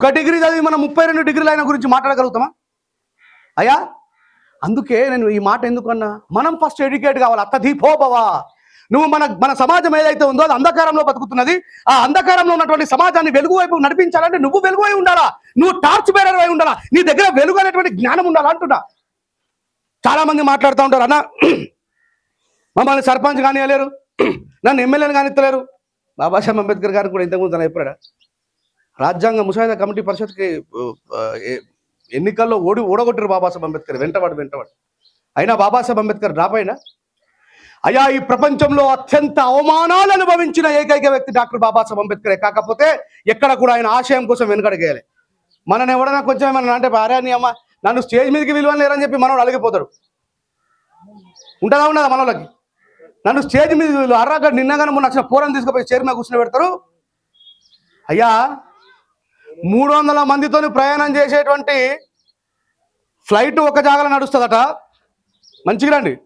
ఒక డిగ్రీ చదివి మనం ముప్పై రెండు డిగ్రీలు అయిన గురించి మాట్లాడగలుగుతామా? అయ్యా అందుకే నేను ఈ మాట ఎందుకన్నా? మనం ఫస్ట్ ఎడ్యుకేట్ కావాలి. అత్త దీపోభవ నువ్వు మన మన సమాజం ఏదైతే ఉందో అది అంధకారంలో బతుకుతున్నది. ఆ అంధకారంలో ఉన్నటువంటి సమాజాన్ని వెలుగు వైపు నడిపించాలంటే నువ్వు వెలుగు అయి ఉండాలా? నువ్వు టార్చ్ బేరర్ అయి ఉండాలా? నీ దగ్గర వెలుగు అనేటువంటి జ్ఞానం ఉండాలా అంటున్నా. చాలా మంది మాట్లాడుతూ ఉంటారు అన్న మమ్మల్ని సర్పంచ్ కానివ్వలేరు నన్ను ఎమ్మెల్యేని కానిత్తలేరు. బాబాసాహెబ్ అంబేద్కర్ గారు కూడా ఇంతకుముందు తను చెప్పాడా? రాజ్యాంగ ముసాయిదా కమిటీ పరిషత్కి ఎన్నికల్లో ఓడి ఓడగొట్టారు బాబాసాహెబ్ అంబేద్కర్ వెంటవాడు వెంటవాడు. అయినా బాబాసాహెబ్ అంబేద్కర్ డ్రాప్ అయినా అయా ఈ ప్రపంచంలో అత్యంత అవమానాలు అనుభవించిన ఏకైక వ్యక్తి డాక్టర్ బాబాసాహెబ్ అంబేద్కరే. కాకపోతే ఎక్కడ కూడా ఆయన ఆశయం కోసం వెనుకడగేయాలి. మనని ఎవడన్నా కొంచెం ఏమన్నా అంటే భార్యని అమ్మ నన్ను స్టేజ్ మీదకి విలువని లేరని చెప్పి మనోడు అలిగిపోతాడు. ఉంటుందా ఉండదా మనోళ్ళకి? నన్ను స్టేజ్ మీద వీళ్ళు అర్రాగా నిన్నగానే మొన్న వచ్చిన పూరం తీసుకుపోయి చైర్ మీద కూర్చుని పెడతారు. అయ్యా మూడు వందల మందితోని ప్రయాణం చేసేటువంటి ఫ్లైట్ ఒక జాగలో నడుస్తుందట. మంచిగా రండి.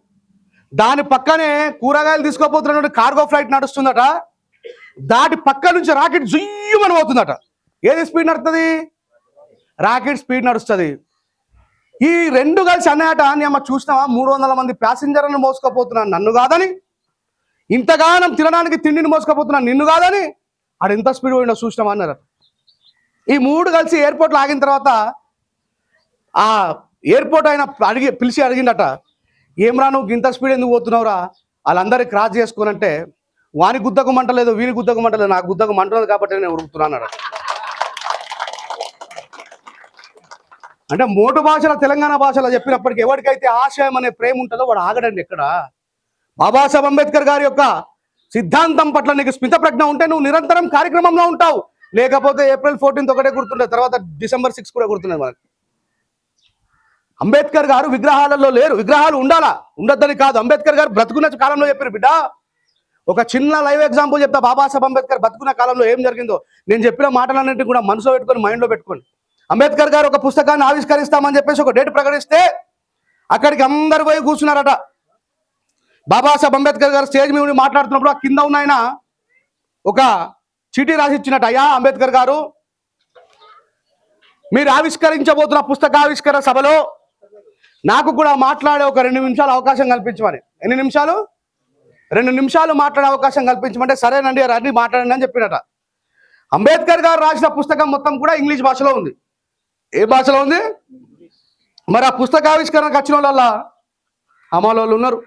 దాని పక్కనే కూరగాయలు తీసుకోపోతున్నటువంటి కార్గో ఫ్లైట్ నడుస్తుందట. దాటి పక్క నుంచి రాకెట్ జుయ్యమని పోతుందట. ఏది స్పీడ్ నడుస్తుంది రాకెట్ స్పీడ్ నడుస్తుంది. ఈ రెండు కలిసి అన్నాయట అని అమ్మ చూసినావా? మూడు వందల మంది ప్యాసింజర్లను మోసుకపోతున్నాను నన్ను కాదని? ఇంతగానం తినడానికి తిండిని మోసుకపోతున్నాను నిన్ను కాదని? ఆడు ఎంత స్పీడ్ పోయినా చూసినావా? అన్నారు ఈ మూడు కలిసి ఎయిర్పోర్ట్లో ఆగిన తర్వాత ఆ ఎయిర్పోర్ట్ ఆయన అడిగి పిలిచి అడిగిండట ఏమ్రా నువ్వు? ఇంత స్పీడ్ ఎందుకు పోతున్నావురా? వాళ్ళందరికీ క్రాస్ చేసుకోనంటే వాని గుద్దకు మంటలేదు వీని గుద్దకు మంటలేదు నాకు గుద్దకు మంటలేదు కాబట్టి నేను ఉరుకుతున్నాను అంటే మోటు భాషలో తెలంగాణ భాషలో చెప్పినప్పటికీ ఎవరికైతే ఆశయం అనే ప్రేమ ఉంటుందో వాడు ఆగడండి ఇక్కడ బాబాసాహెబ్ అంబేద్కర్ గారి యొక్క సిద్ధాంతం పట్ల నీకు స్మిత ప్రజ్ఞ ఉంటే నువ్వు నిరంతరం కార్యక్రమంలో ఉంటావు. లేకపోతే ఏప్రిల్ ఫోర్టీన్త్ ఒకటే గుర్తుండే తర్వాత డిసెంబర్ సిక్స్ కూడా గుర్తున్నాయి మనకి అంబేద్కర్ గారు విగ్రహాలలో లేరు. విగ్రహాలు ఉండాలా? ఉండొద్దని కాదు. అంబేద్కర్ గారు బ్రతుకున్న కాలంలో చెప్పారు బిడ్డ ఒక చిన్న లైవ్ ఎగ్జాంపుల్ చెప్తా. బాబాసాహెబ్ అంబేద్కర్ బతుకున్న కాలంలో ఏం జరిగిందో? నేను చెప్పిన మాటలన్నింటినీ కూడా మనసులో పెట్టుకొని మైండ్లో పెట్టుకోండి. అంబేద్కర్ గారు ఒక పుస్తకాన్ని ఆవిష్కరిస్తామని చెప్పేసి ఒక డేట్ ప్రకటిస్తే అక్కడికి అందరు పోయి కూర్చున్నారట. బాబాసాహెబ్ అంబేద్కర్ గారు స్టేజ్ మీద మాట్లాడుతున్నప్పుడు ఆ కింద ఉన్న ఆయన ఒక చీటీ రాసి ఇచ్చినట్టు అయ్యా అంబేద్కర్ గారు? మీరు ఆవిష్కరించబోతున్న పుస్తకావిష్కరణ సభలో నాకు కూడా మాట్లాడే ఒక రెండు నిమిషాలు అవకాశం కల్పించమని. ఎన్ని నిమిషాలు? రెండు నిమిషాలు మాట్లాడే అవకాశం కల్పించమంటే సరేనండి రండి మాట్లాడండి అని చెప్పినట. అంబేద్కర్ గారు రాసిన పుస్తకం మొత్తం కూడా ఇంగ్లీష్ భాషలో ఉంది. ఏ భాషలో ఉంది? మరి ఆ పుస్తకావిష్కరణకు వచ్చిన వాళ్ళ అమలు ఉన్నారు.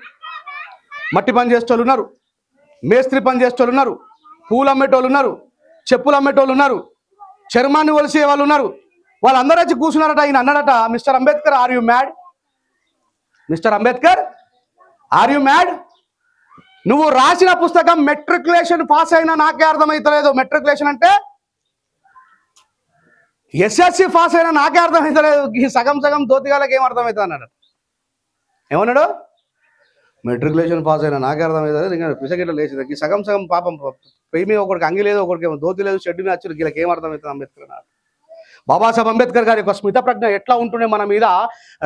మట్టి పని చేసేటోళ్ళు ఉన్నారు. మేస్త్రి పని చేసేటోళ్ళు ఉన్నారు. పూలు అమ్మేటోళ్ళు ఉన్నారు చెప్పులు అమ్మేటోళ్ళు ఉన్నారు చర్మాన్ని ఒలిసే వాళ్ళు ఉన్నారు. వాళ్ళందరూ వచ్చి కూర్చున్నారట ఈయన అన్నాడట mister Ambedkar are you mad? Mister Ambedkar are you mad? నువ్వు రాసిన పుస్తకం మెట్రికులేషన్ పాస్ అయినా నాకే అర్థమవుతలేదు మెట్రికులేషన్ అంటే ఎస్ఎస్సి పాస్ అయినా నాకే అర్థమవుతలేదు ఈ సగం సగం దోతిగాలకు ఏం అర్థమవుతుంది అన్నాడు. ఏమన్నాడు? మెట్రికులేషన్ పాస్ అయినా నాకే అర్థమవుతుంది ఇంకా పిసగిట్ల లేచింది? ఈ సగం సగం పాపం ప్రేమి ఒకరికి అంగి లేదు ఒకరికి ఏమో దోతి లేదు షెడ్డు నచ్చుడు వీళ్ళకి ఏం అర్థమవుతుంది అంబేద్కర్ అన్నాడు బాబాసాహెబ్ అంబేద్కర్ గారి యొక్క స్మిత ప్రజ్ఞ ఎట్లా ఉంటుండే మన మీద?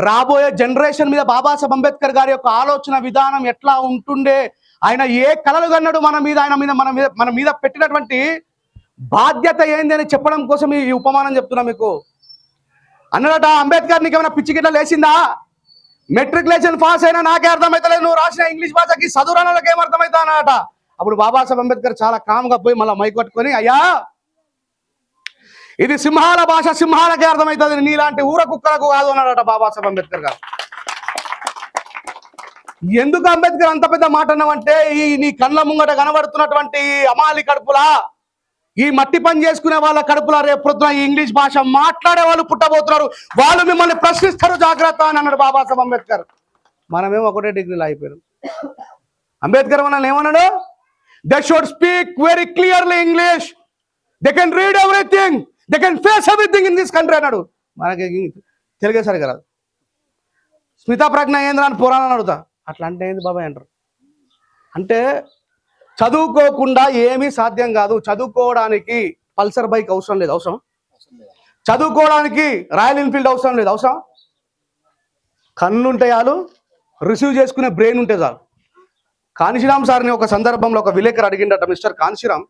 రాబోయే జనరేషన్ మీద బాబాసాహెబ్ అంబేద్కర్ గారి యొక్క ఆలోచన విధానం ఎట్లా ఉంటుండే? ఆయన ఏ కలలు కన్నాడు మన మీద? ఆయన మీద మన మీద మన మీద పెట్టినటువంటి బాధ్యత ఏంది అని చెప్పడం కోసం ఈ ఉపమానం చెప్తున్నా మీకు. అన్నడట అంబేద్కర్ నీకు ఏమైనా పిచ్చి గిట్ల లేచిందా? మెట్రికులేషన్ పాస్ అయినా నాకే అర్థమవుతలేదు నువ్వు రాసిన ఇంగ్లీష్ భాషకి చదువురాళ్ళకి ఏం అర్థమవుతా అన్నట అప్పుడు బాబాసాహెబ్ అంబేద్కర్ చాలా కామ్గా పోయి మళ్ళీ మైక్ పట్టుకొని అయ్యా ఇది సింహాల భాష సింహాలకే అర్థమవుతుంది నీలాంటి ఊర కుక్కలకు కాదు అన్నాడట బాబాసాహెబ్ అంబేద్కర్ గారు. ఎందుకు అంబేద్కర్ అంత పెద్ద మాట అన్నావంటే ఈ నీ కళ్ళ ముంగట కనబడుతున్నటువంటి అమాలి కడుపులా ఈ మట్టి పని చేసుకునే వాళ్ళ కడుపులా రేపు ఈ ఇంగ్లీష్ భాష మాట్లాడే వాళ్ళు పుట్టబోతున్నారు. వాళ్ళు మిమ్మల్ని ప్రశ్నిస్తారు జాగ్రత్త అని అన్నాడు బాబాసాహెబ్ అంబేద్కర్. మనమేమో ఒకటే డిగ్రీలో అయిపోయారు అంబేద్కర్ మనల్ని ఏమన్నాడు? They should speak very clearly English they can read everything they can face everything in this country అన్నాడు. మనకి తెలుగే సరిగా రాదు. స్మితా ప్రజ్ఞ ఏంద్రా అని పురాణాన్ని అడుగుతా. అట్లా అంటే ఏంది బాబాయ్ అంటారు. అంటే చదువుకోకుండా ఏమీ సాధ్యం కాదు. చదువుకోవడానికి పల్సర్ బైక్ అవసరం లేదు. అవసరం? చదువుకోవడానికి రాయల్ ఎన్ఫీల్డ్ అవసరం లేదు. అవసరం? కన్నుంటే చాలు. రిసీవ్ చేసుకునే బ్రెయిన్ ఉంటే చాలు. కాంశీరామ్ సార్ని ఒక సందర్భంలో ఒక విలేకరు అడిగిండట మిస్టర్ కాంశీరామ్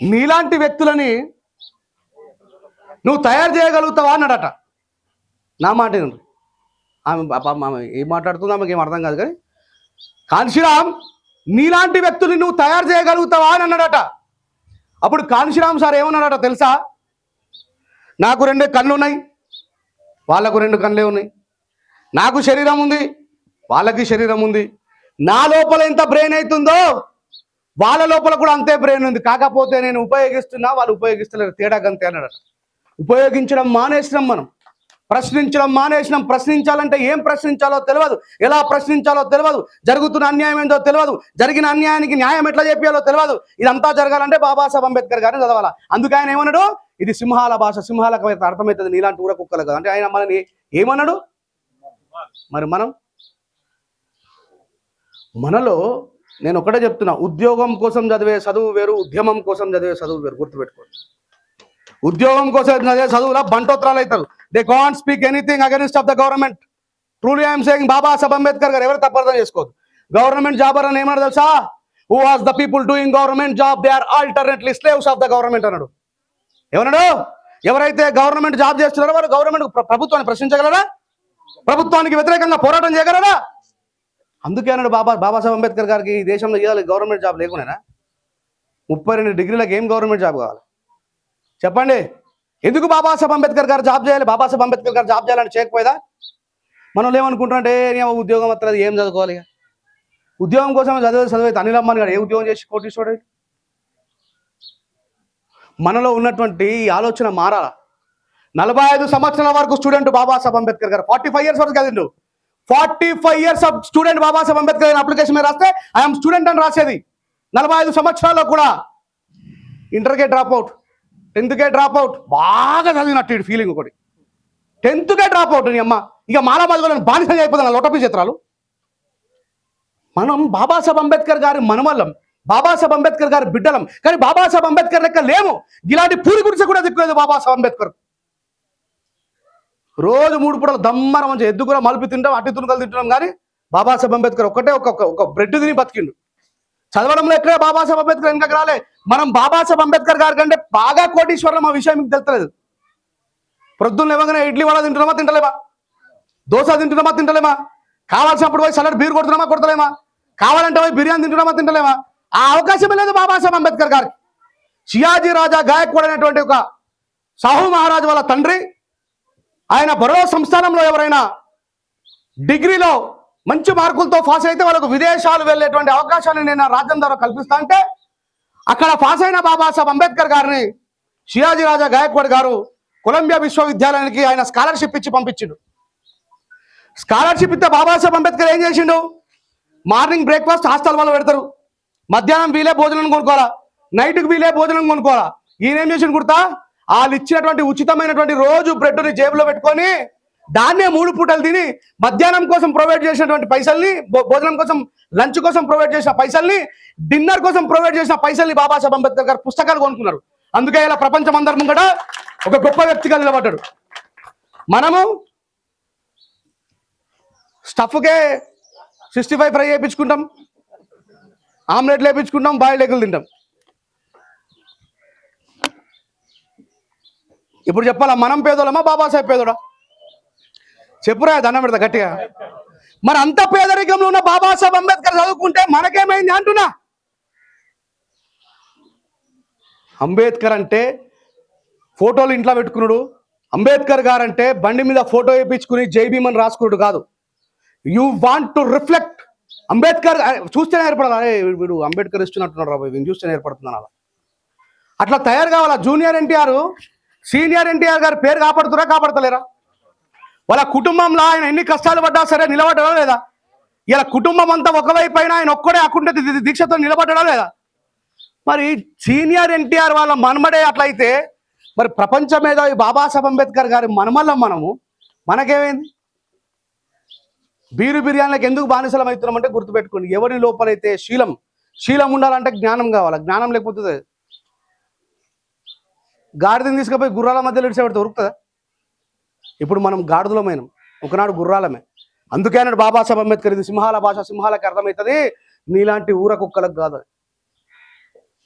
నీలాంటి వ్యక్తులని నువ్వు తయారు చేయగలుగుతావా అన్నాడట. నా మాట ఆమె ఆమె ఏం మాట్లాడుతుందో ఆమెకి ఏం అర్థం కాదు కానీ కాంశీరామ్ నీలాంటి వ్యక్తుల్ని నువ్వు తయారు చేయగలుగుతావా అని అన్నాడట. అప్పుడు కాంశీరామ్ సార్ ఏమన్నాడట తెలుసా? నాకు రెండు కళ్ళు ఉన్నాయి వాళ్ళకు రెండు కళ్ళే ఉన్నాయి. నాకు శరీరం ఉంది వాళ్ళకి శరీరం ఉంది. నా లోపల ఎంత బ్రెయిన్ అవుతుందో వాళ్ళ లోపల కూడా అంతే బ్రెయిన్ ఉంది. కాకపోతే నేను ఉపయోగిస్తున్నా వాళ్ళు ఉపయోగిస్తలేరు. తేడా గంతే అన్నాడు ఉపయోగించడం మానేసినాం మనం. ప్రశ్నించడం మానేసినాం. ప్రశ్నించాలంటే ఏం ప్రశ్నించాలో తెలియదు ఎలా ప్రశ్నించాలో తెలియదు జరుగుతున్న అన్యాయం ఏందో తెలియదు జరిగిన అన్యాయానికి న్యాయం ఎట్లా చెప్పాలో తెలియదు ఇదంతా జరగాలంటే బాబాసాహెబ్ అంబేద్కర్ గారిని చదవాలా. అందుకే ఆయన ఏమన్నాడు? ఇది సింహాల భాష. సింహాలకు అయితే అర్థమవుతుంది. నీలాంటి ఊర కుక్కలు కదా. అంటే ఆయన మనని ఏమన్నాడు? మరి మనం మనలో నేను ఒకటే చెప్తున్నా ఉద్యోగం కోసం చదివే చదువు వేరు ఉద్యమం కోసం చదివే చదువు వేరు గుర్తుపెట్టుకోండి. ఉద్యోగం కోసం చదివే చదువులా బంటోత్రాలు అవుతారు. They can't speak anything against of the government truly I'm saying Babasaheb Ambedkar garu ఎవరు తప్పర్థం చేసుకోవద్దు. గవర్నమెంట్ జాబ్ అని ఏమన్నా తెలుసా? Who was the people doing government job they are alternately slaves of the government అన్నాడు. ఏమన్నాడు ఎవరైతే గవర్నమెంట్ జాబ్ చేస్తున్నారో వారు గవర్నమెంట్ ప్రభుత్వాన్ని ప్రశ్నించగలరా? ప్రభుత్వానికి వ్యతిరేకంగా పోరాటం చేయగలరా? అందుకే అన్నాడు బాబా బాబాసాహెబ్ అంబేద్కర్ గారికి ఈ దేశంలో ఇవ్వాలి గవర్నమెంట్ జాబ్ లేకునేనా ముప్పై రెండు డిగ్రీలకు ఏం గవర్నమెంట్ జాబ్ కావాలి? చెప్పండి. ఎందుకు బాబాసాహెబ్ అంబేద్కర్ గారు జాబ్ చేయాలి? బాబాసాహెబ్ అంబేద్కర్ గారు జాబ్ చేయాలని చేయకపోయేదా? మనం ఏమనుకుంటున్నాంటే ఉద్యోగం వస్తుంది ఏం చదువుకోవాలి ఉద్యోగం కోసం చదివే చదివైతే అనిల్ అమ్మాని గారు ఏ ఉద్యోగం చేసి కోటీశ్వరుడు? అయ్యాడు? మనలో ఉన్నటువంటి ఈ ఆలోచన మారాలా? నలభై ఐదు సంవత్సరాల వరకు స్టూడెంట్ బాబాసాహెబ్ అంబేద్కర్ గారు. ఫార్టీ ఫైవ్ ఇయర్స్ వరకు చదివిండు. Forty five years of student Babasaheb Ambedkar application మీద రాస్తే ఐఎమ్ స్టూడెంట్ అని రాసేది. నలభై ఐదు సంవత్సరాల్లో కూడా ఇంటర్కే డ్రాప్ అవుట్ టెన్త్కే డ్రాప్ అవుట్ బాగా చదివినట్టు ఇటు ఫీలింగ్ ఒకటి. టెన్త్కే డ్రాప్ అవుట్ నీ అమ్మ. ఇక మాలా బతుకులను బానిసగా అయిపోతాను లోటపీ చిత్రాలు మనం బాబాసాహెబ్ అంబేద్కర్ గారి మనమల్లం బాబాసాహెబ్ అంబేద్కర్ గారి బిడ్డలం కానీ బాబాసాహెబ్ అంబేద్కర్ లెక్క లేము. ఇలాంటి పూరి గురించి కూడా దిక్కులేదు బాబాసాహెబ్ అంబేద్కర్. రోజు మూడు పూటలు దమ్మరం మంచి ఎద్దు కూడా మలుపు తింటాం అట్టి తునుకలు తింటున్నాం కానీ బాబాసాహెబ్ అంబేద్కర్ ఒక్కటే ఒక ఒక- బ్రెడ్ తిని బతికిండు. చదవడంలో ఎక్కడే బాబాసాహెబ్ అంబేద్కర్ ఎందుకు రాలే. మనం బాబాసాహెబ్ అంబేద్కర్ గారి కంటే బాగా కోటీశ్వరం ఆ విషయం మీకు తెలుస్తలేదు. ప్రొద్దున్న ఇవ్వగానే ఇడ్లీ వడ తింటున్నామా తింటలేమా? దోశ తింటున్నామా తింటలేమా? కావాల్సినప్పుడు పోయి సలాడ్ బీర్ కొడుతున్నామా కొడతలేమా? కావాలంటే పోయి బిర్యానీ తింటున్నామా తింటలేమా? ఆ అవకాశం లేదు బాబాసాహెబ్ అంబేద్కర్ గారికి. షియాజీ రాజా గాయక్వాడ్ అనేటువంటి ఒక సాహు మహారాజు వాళ్ళ తండ్రి ఆయన బరోడా సంస్థానంలో ఎవరైనా డిగ్రీలో మంచి మార్కులతో పాస్ అయితే వాళ్ళకు విదేశాలు వెళ్ళేటువంటి అవకాశాన్ని నేను నా రాజ్యం ద్వారా కల్పిస్తా అంటే అక్కడ పాస్ అయిన బాబాసాహెబ్ అంబేద్కర్ గారిని షియాజీ రాజా గాయక్వాడ్ గారు కొలంబియా విశ్వవిద్యాలయానికి ఆయన స్కాలర్షిప్ ఇచ్చి పంపించిండు. స్కాలర్షిప్ ఇస్తే బాబాసాహెబ్ అంబేద్కర్ ఏం చేసిండు? మార్నింగ్ బ్రేక్ఫాస్ట్ హాస్టల్ వాళ్ళు పెడతారు. మధ్యాహ్నం వీలే భోజనం కొనుక్కోవాలా? నైట్కి వీలే భోజనం కొనుక్కోవాలా? ఈయన ఏం చేసిండు కుడతా వాళ్ళు ఇచ్చినటువంటి ఉచితమైనటువంటి రోజు బ్రెడ్ని జేబులో పెట్టుకొని దాన్నే మూడు పూటలు తిని మధ్యాహ్నం కోసం ప్రొవైడ్ చేసినటువంటి పైసల్ని భోజనం కోసం లంచ్ కోసం ప్రొవైడ్ చేసిన పైసల్ని డిన్నర్ కోసం ప్రొవైడ్ చేసిన పైసల్ని బాబాసాహెబ్ అంబేద్కర్ గారు పుస్తకాలు కొనుక్కున్నారు. అందుకే ఇలా ప్రపంచం అందరం కూడా ఒక గొప్ప వ్యక్తిగా నిలబడ్డాడు. మనము స్టఫ్కే సిక్స్టీ ఫైవ్ ఫ్రై వేయించుకుంటాం ఆమ్లెట్లు వేయించుకుంటాం బాయిల్డ్ ఎగ్గులు తింటాం. ఇప్పుడు చెప్పాలా మనం పేదోళమా బాబాసాహెబ్ పేదోడా? చెప్పురా దండం పెడతా గట్టిగా. మరి అంత పేదరికంలో ఉన్న బాబాసాహెబ్ అంబేద్కర్ చదువుకుంటే మనకేమైంది అంటున్నా? అంబేద్కర్ అంటే ఫోటోలు ఇంట్లో పెట్టుకున్నాడు. అంబేద్కర్ గారు అంటే బండి మీద ఫోటో వేయించుకుని జైబీమని రాసుకున్నాడు కాదు. You want to reflect Ambedkar చూస్తేనే ఏర్పడాలి? వీడు అంబేద్కర్ ఇస్తున్నట్టున్నాడు రాబోయ్ వీడిని చూస్తేనే ఏర్పడుతున్నాను అలా అట్లా తయారు కావాలా? జూనియర్ ఎన్టీఆర్ సీనియర్ ఎన్టీఆర్ గారి పేరు కాపాడుతురా కాపాడతలేరా? వాళ్ళ కుటుంబంలో ఆయన ఎన్ని కష్టాలు పడ్డా సరే నిలబడ్డా లేదా? ఇలా కుటుంబం అంతా ఒకవైపు అయినా ఆయన ఒక్కడే అకుంటే దీక్షతో నిలబడ్డా లేదా? మరి సీనియర్ ఎన్టీఆర్ వాళ్ళ మనమడే అట్లయితే మరి ప్రపంచ మేధావి బాబాసాహెబ్ అంబేద్కర్ గారి మనమల్లం మనము. మనకేమైంది? బీరు బిర్యానీలకు ఎందుకు బానిసలం అవుతున్నాం అంటే గుర్తుపెట్టుకోండి. ఎవరి లోపలైతే శీలం శీలం ఉండాలంటే జ్ఞానం కావాలి. జ్ఞానం లేకపోతే గాడిదని తీసుకుపోయి గుర్రాల మధ్యలో ఇడిచేపెడితే ఉరుకుతుందా? ఇప్పుడు మనం గాడిదలమైనం. ఒకనాడు గుర్రాలమే. అందుకే అన్నాడు బాబాసాహెబ్ అంబేద్కర్ ఇది సింహాల భాష సింహాలకు అర్థమవుతుంది. నీలాంటి ఊర కుక్కలకు కాదు